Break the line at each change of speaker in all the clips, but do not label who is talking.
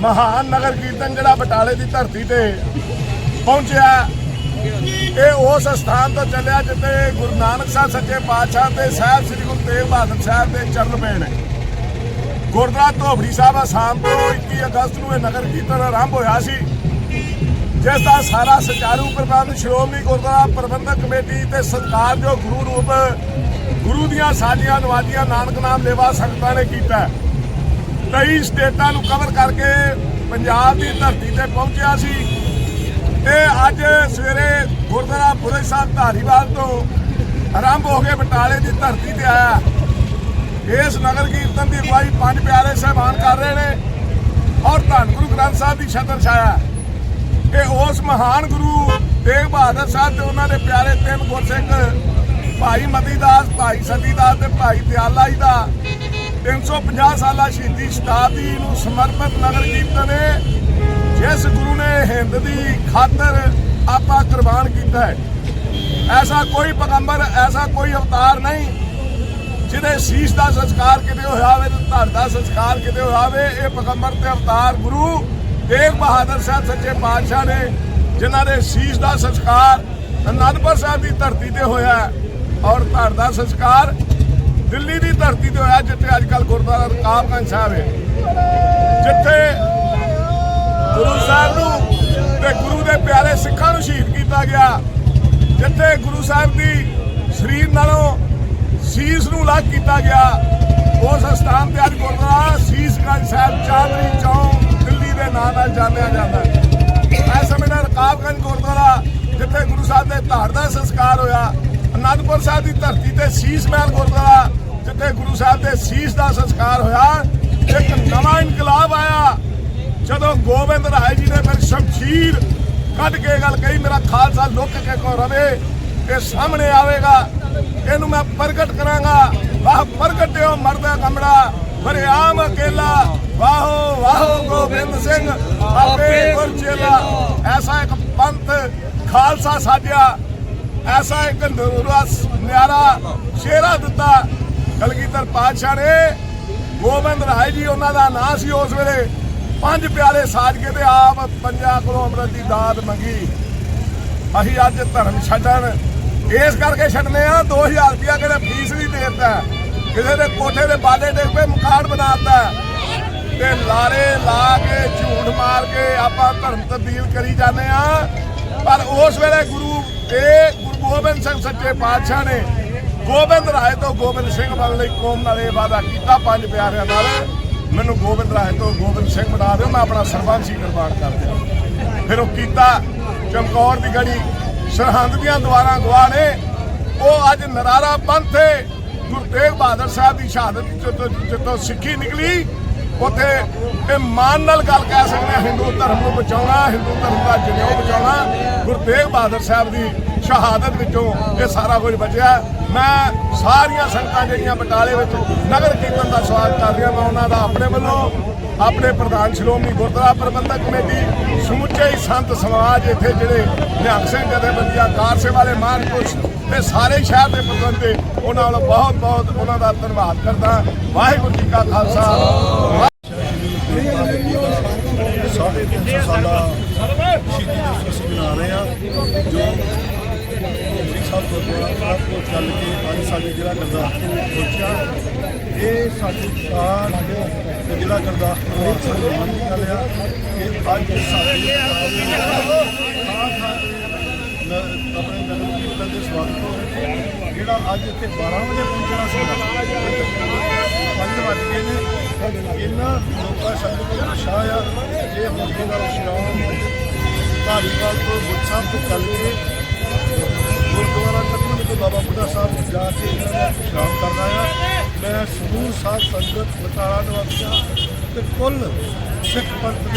ਮਹਾਨ ਨਗਰ ਕੀਰਤਨ ਜਿਹੜਾ ਬਟਾਲੇ ਦੀ ਧਰਤੀ ਤੇ ਪਹੁੰਚਿਆ ਇਹ ਉਸ ਸਥਾਨ ਤੋਂ ਚੱਲਿਆ ਜਿੱਥੇ ਗੁਰੂ ਨਾਨਕ ਸਾਹਿਬ ਸੱਚੇ ਪਾਤਸ਼ਾਹ ਤੇ ਸਾਹਿਬ ਸ੍ਰੀ ਗੁਰੂ ਤੇਗ ਬਹਾਦਰ ਸਾਹਿਬ ਦੇ ਚਰਨ ਪਏ ਨੇ। ਗੁਰਦੁਆਰਾ ਧੋਬੜੀ ਸਾਹਿਬ ਆਸਾਮ ਤੋਂ 21 ਅਗਸਤ ਨੂੰ ਇਹ ਨਗਰ ਕੀਰਤਨ ਆਰੰਭ ਹੋਇਆ ਸੀ। ਜਿਸ ਦਾ ਸਾਰਾ ਸੁਚਾਰੂ ਪ੍ਰਬੰਧ ਸ਼੍ਰੋਮਣੀ ਗੁਰਦੁਆਰਾ ਪ੍ਰਬੰਧਕ ਕਮੇਟੀ ਤੇ ਸਤਿਕਾਰਯੋਗ ਗੁਰੂ ਰੂਪ ਗੁਰੂ ਦੀਆਂ ਸਾਡੀਆਂ ਨਵਾਜੀਆਂ ਨਾਨਕ ਨਾਮ ਲੇਵਾ ਸੰਗਤਾਂ ਨੇ ਕੀਤਾ 23 ਸਟੇਟਾਂ ਨੂੰ ਕਵਰ ਕਰਕੇ ਪੰਜਾਬ ਦੀ ਧਰਤੀ ਤੇ ਪਹੁੰਚਿਆ ਸੀ। ਇਹ ਅੱਜ ਸਵੇਰੇ ਗੁਰਦੁਆਰਾ ਬੁਰੇ ਸਾਹਿਬ ਧਾਰੀਵਾਲ ਤੋਂ ਆਰੰਭ ਹੋ ਕੇ ਬਟਾਲੇ ਦੀ ਧਰਤੀ ਤੇ ਆਇਆ। ਇਸ ਨਗਰ ਕੀਰਤਨ ਦੀ ਅਗਵਾਈ ਪੰਜ ਪਿਆਰੇ ਸਹਿਬਾਨ ਕਰ ਰਹੇ ਨੇ ਔਰ ਧੰਨ ਗੁਰੂ ਗ੍ਰੰਥ ਸਾਹਿਬ ਦੀ ਛਤਰ ਛਾਇਆ। ਇਹ ਉਸ ਮਹਾਨ ਗੁਰੂ ਤੇਗ ਬਹਾਦਰ ਸਾਹਿਬ ਤੇ ਉਹਨਾਂ ਦੇ ਪਿਆਰੇ ਤਿੰਨ ਗੁਰਸਿੱਖ, ਭਾਈ ਮਤੀ ਦਾਸ ਭਾਈ ਸਤੀ ਦਾਸ ਤੇ ਭਾਈ ਦਿਆਲਾ ਜੀ ਦਾ 350 ਸਾਲਾ ਸ਼ਹੀਦੀ ਸ਼ਤਾਬਦੀ ਨੂੰ ਸਮਰਪਿਤ ਨਗਰ ਕੀਰਤਨ ਹੈ ਜਿਸ ਗੁਰੂ ਨੇ ਹਿੰਦ ਦੀ ਖਾਤਰ ਆਪਾ ਕੁਰਬਾਨ ਕੀਤਾ ਹੈ। ਐਸਾ ਕੋਈ ਪੈਗੰਬਰ, ਐਸਾ ਕੋਈ ਅਵਤਾਰ ਨਹੀਂ, ਜਿਹਦੇ ਸੀਸ ਦਾ ਸੰਸਕਾਰ ਕਿਤੇ ਹੋਇਆ ਹੋਵੇ ਤੇ ਧੜ ਦਾ ਸੰਸਕਾਰ ਕਿਤੇ ਹੋਇਆ ਹੋਵੇ, ਇਹ ਪੈਗੰਬਰ ਤੇ ਅਵਤਾਰ ਗੁਰੂ ਤੇਗ ਬਹਾਦਰ ਸਾਹਿਬ ਸੱਚੇ ਪਾਤਸ਼ਾਹ ਨੇ, ਜਿਨ੍ਹਾਂ ਦੇ ਸੀਸ ਦਾ ਸੰਸਕਾਰ ਅਨੰਦਪੁਰ ਸਾਹਿਬ ਦੀ ਧਰਤੀ ਤੇ ਹੋਇਆ ਔਰ ਧਰ ਦਾ ਸੰਸਕਾਰ ਦਿੱਲੀ ਦੀ ਧਰਤੀ ਤੇ ਹੋਇਆ, ਜਿੱਥੇ ਅੱਜ ਕੱਲ ਗੁਰਦੁਆਰਾ ਰਕਾਬਗੰਜ ਸਾਹਿਬ ਹੈ। ਜਿੱਥੇ ਗੁਰੂ ਸਾਹਿਬ ਨੂੰ ਤੇ ਗੁਰੂ ਦੇ ਪਿਆਰੇ ਸਿੱਖਾਂ ਨੂੰ ਸ਼ਹੀਦ ਕੀਤਾ ਗਿਆ। ਜਿੱਥੇ ਗੁਰੂ ਸਾਹਿਬ ਦੀ ਸਰੀਰ ਨਾਲੋਂ ਸੀਸ ਨੂੰ ਅਲੱਗ ਕੀਤਾ ਗਿਆ। ਉਸ ਸਥਾਨ ਤੇ ਅੱਜ ਗੁਰਦੁਆਰਾ ਸੀਸਗੰਜ ਸਾਹਿਬ, ਚਾਂਦਨੀ ਚੌਂਕ, ਦਿੱਲੀ ਦੇ ਨਾਂ ਨਾਲ ਜਾਣਿਆ ਜਾਂਦਾ ਹੈ। ਇਸ ਸਮੇਂ ਦਾ ਰਕਾਬਗੰਜ ਗੁਰਦੁਆਰਾ, ਜਿੱਥੇ ਗੁਰੂ ਸਾਹਿਬ ਦੇ ਧਾਰ ਦਾ ਸੰਸਕਾਰ ਹੋਇਆ ਅਨੰਦਪੁਰ ਸਾਹਿਬ ਦੀ ਧਰਤੀ ਤੇ ਸੀਸ ਮਹਿਲ ਗੁਰਦੁਆਰਾ, ਜਿੱਥੇ ਗੁਰੂ ਸਾਹਿਬ ਦੇ ਸੀਸ ਦਾ ਸੰਸਕਾਰ ਹੋਇਆ, ਇੱਕ ਨਵਾਂ ਇਨਕਲਾਬ ਆਇਆ। ਜਦੋਂ ਗੋਬਿੰਦ ਰਾਏ ਜੀ ਨੇ ਫਿਰ ਸ਼ਮਸ਼ੀਰ ਕੱਢ ਕੇ ਗੱਲ ਕਹੀ, ਮੇਰਾ ਖਾਲਸਾ ਲੁੱਕ ਕੇ ਕੋ ਰਵੇ, ਇਹ ਸਾਹਮਣੇ ਆਵੇਗਾ, ਇਹਨੂੰ ਮੈਂ ਪ੍ਰਗਟ ਕਰਾਂਗਾ। ਵਾਹ, ਪ੍ਰਗਟਿਓ ਮਰਦਾ ਕਮੜਾ ਬਰਿਆਮ ਅਕੇਲਾ। ਵਾਹੋ ਵਾਹੋ ਗੋਬਿੰਦ ਸਿੰਘ, ਆਪੇ ਗੁਰਚੇਲਾ ਐਸਾ ਇੱਕ ਪੰਥ ਖਾਲਸਾ ਸਾਜਿਆ। ਐਸਾ ਇੱਕ ਨੂਰਾ ਨਿਆਰਾ ਸ਼ੇਰਾ ਦਿੱਤਾ ਕਲਗੀਧਰ ਪਾਤਸ਼ਾਹ ਨੇ। ਗੋਬਿੰਦ ਰਾਏ ਜੀ ਉਹਨਾਂ ਦਾ ਨਾਂ ਸੀ ਉਸ ਵੇਲੇ। ਪੰਜ ਪਿਆਰੇ ਸਾਜ ਕੇ ਤੇ ਆਪ ਪੰਜਾਂ ਕੋਲੋਂ ਅੰਮ੍ਰਿਤ ਦੀ ਦਾਤ ਮੰਗੀ। ਅਸੀਂ ਅੱਜ ਧਰਮ ਛੱਡਣ। ਇਸ ਕਰਕੇ ਛੱਡਨੇ ਆ 2000 ਰੁਪਇਆ ਕਿਹੜੇ ਫੀਸ ਵੀ ਦੇਤਾ। ਕਿਸੇ ਦੇ ਕੋਠੇ ਦੇ ਬਾਲੇ ਡਿੱਗ ਪਏ ਮਕਾਨ ਬਣਾਤਾ ਤੇ ਲਾਰੇ ਲਾ ਕੇ, ਝੂਠ ਮਾਰ ਕੇ ਆਪਾਂ ਧਰਮ ਤਬਦੀਲ ਕਰੀ ਜਾਂਦੇ ਆ। ਪਰ ਉਸ ਵੇਲੇ ਗੁਰੂ ਇਹ ਗੁਰੂ ਗੋਬਿੰਦ ਸਿੰਘ ਸੱਚੇ ਪਾਤਸ਼ਾਹ ਨੇ ਗੋਬਿੰਦ ਰਾਏ ਤੋਂ ਗੋਬਿੰਦ ਸਿੰਘ ਬਣਨ ਲਈ ਕੌਮ ਨਾਲ ਇਹ ਵਾਅਦਾ ਕੀਤਾ, ਪੰਜ ਪਿਆਰਿਆਂ ਨਾਲ। ਮੈਨੂੰ ਗੋਬਿੰਦ ਰਾਏ ਤੋਂ ਗੋਬਿੰਦ ਸਿੰਘ ਬਣਾ ਦਿਓ, ਮੈਂ ਆਪਣਾ ਸਰਬੰਸੀ ਕੁਰਬਾਨ ਕਰ ਦਿਆਂ। ਫਿਰ ਉਹ ਕੀਤਾ, ਚਮਕੌਰ ਦੀ ਗੜੀ, ਸਰਹੰਦ ਦੀਆਂ ਦੁਆਰਾਂ ਗਵਾ ਨੇ। ਉਹ ਅੱਜ ਨਰਾਰਾ ਪੰਥ ਹੈ ਗੁਰੂ ਤੇਗ ਬਹਾਦਰ ਸਾਹਿਬ ਦੀ ਸ਼ਹਾਦਤ ਜਿੱਤੋਂ ਜਿੱਤੋਂ ਸਿੱਖੀ ਨਿਕਲੀ। ਉੱਥੇ ਇਹ ਮਾਨ ਨਾਲ ਗੱਲ ਕਹਿ ਸਕਦੇ ਹਾਂ, ਹਿੰਦੂ ਧਰਮ ਨੂੰ ਬਚਾਉਣਾ, ਹਿੰਦੂ ਧਰਮ ਦਾ ਜਨੇਊ ਬਚਾਉਣਾ ਗੁਰੂ ਤੇਗ ਬਹਾਦਰ ਸਾਹਿਬ ਦੀ ਸ਼ਹਾਦਤ ਵਿੱਚੋਂ ਇਹ ਸਾਰਾ ਕੁਝ ਬਚਿਆ। ਮੈਂ ਸਾਰੀਆਂ ਸੰਗਤਾਂ ਜਿਹੜੀਆਂ ਬਟਾਲੇ ਵਿੱਚ ਨਗਰ ਕੀਰਤਨ ਦਾ ਸਵਾਗਤ ਕਰ ਰਿਹਾ, ਮੈਂ ਉਹਨਾਂ ਦਾ ਆਪਣੇ ਵੱਲੋਂ, ਆਪਣੇ ਪ੍ਰਧਾਨ ਸ਼੍ਰੋਮਣੀ ਗੁਰਦੁਆਰਾ ਪ੍ਰਬੰਧਕ ਕਮੇਟੀ, ਸਮੁੱਚੇ ਹੀ ਸੰਤ ਸਮਾਜ ਇੱਥੇ ਜਿਹੜੇ ਨਿਹੰਗ ਸਿੰਘ ਜਥੇਬੰਦੀਆਂ, ਕਾਰ ਸੇਵਾ ਵਾਲੇ ਮਹਾਂਪੁਰਸ਼ ਤੇ ਸਾਰੇ ਸ਼ਹਿਰ ਦੇ ਪ੍ਰਬੰਧੇ ਉਹਨਾਂ ਵੱਲੋਂ ਬਹੁਤ ਬਹੁਤ ਉਹਨਾਂ ਦਾ ਧੰਨਵਾਦ ਕਰਦਾ। ਵਾਹਿਗੁਰੂ ਜੀ ਕਾ ਖਾਲਸਾ
ਸਾਢੇ ਤਿੰਨ ਸੌ ਸਾਲਾ ਸ਼ਹੀਦੀ ਦਿਵਸ ਅਸੀਂ ਮਨਾ ਰਹੇ ਹਾਂ, ਜੋ ਸ੍ਰੀ ਸਾਹਿਬ ਗੁਰਦੁਆਰਾ ਤੋਂ ਚੱਲ ਕੇ ਅੱਜ ਸਾਡੇ ਜ਼ਿਲ੍ਹਾ ਗੁਰਦਾਸਪੁਰ ਪਹੁੰਚਿਆ। ਇਹ ਸਾਡੀ ਸ਼ਾਨ ਤੇ ਜ਼ਿਲ੍ਹਾ ਗੁਰਦਾਸਪੁਰ ਵਾਸੀਆਂ ਦੀ ਮੰਨ ਦੀ ਗੱਲ ਆ ਕਿ ਅੱਜ ਸਾਡੇ ਆਪਣੇ ਨਗਰ ਕੀਰਤਨ ਦੇ ਸਵਾਗਤ ਤੋਂ ਜਿਹੜਾ ਅੱਜ ਇੱਥੇ 12 ਵਜੇ ਪਹੁੰਚਣਾ ਸੀ ਪੰਜ ਵੱਜ ਗਏ ਨੇ ਇਹਨਾਂ ਲੋਕਾਂ ਸੰਗਤ ਦਾ ਉਤਸ਼ਾਹ ਆ ਇਹ ਮੌਕੇ ਦਾ ਸ਼ਾਮ ਧਾਰੀਵਾਲ ਤੋਂ ਗੁਰਸਾਹਿਬ ਤੋਂ ਚੱਲ ਕੇ ਗੁਰਦੁਆਰਾ ਤਖਤ ਤੋਂ ਬਾਬਾ ਬੁੱਢਾ ਸਾਹਿਬ ਨੂੰ ਜਾ ਕੇ ਇਹਨਾਂ ਦਾ ਸ਼ਾਮ ਕਰਨਾ ਆ ਮੈਂ ਸਮੂਹ ਸਾਧ ਸੰਗਤ ਬਟਾਲਾ ਨਿਵਾਸੀਆਂ ਤੇ ਕੁੱਲ ਸਿੱਖ ਪੰਥ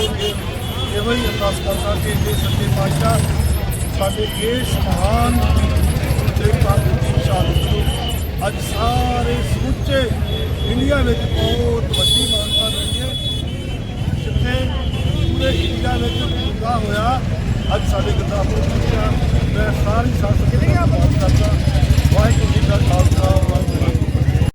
ਇੰਡੀਆ ਵਿੱਚ ਬਹੁਤ ਵੱਡੀ ਮਾਨਤਾ ਮਿਲੀ ਹੈ। ਜਿੱਥੇ ਪੂਰੇ ਇੰਡੀਆ ਵਿੱਚ ਪੂਰਾ ਹੋਇਆ ਅੱਜ ਸਾਡੇ ਗੁਰਦਾਸਪੁਰ ਪਹੁੰਚਿਆ ਮੈਂ ਸਾਰੀ ਸੰਸਦ ਦਾ ਧੰਨਵਾਦ ਕਰਦਾ। ਵਾਹਿਗੁਰੂ ਜੀ ਕਾ ਖਾਲਸਾ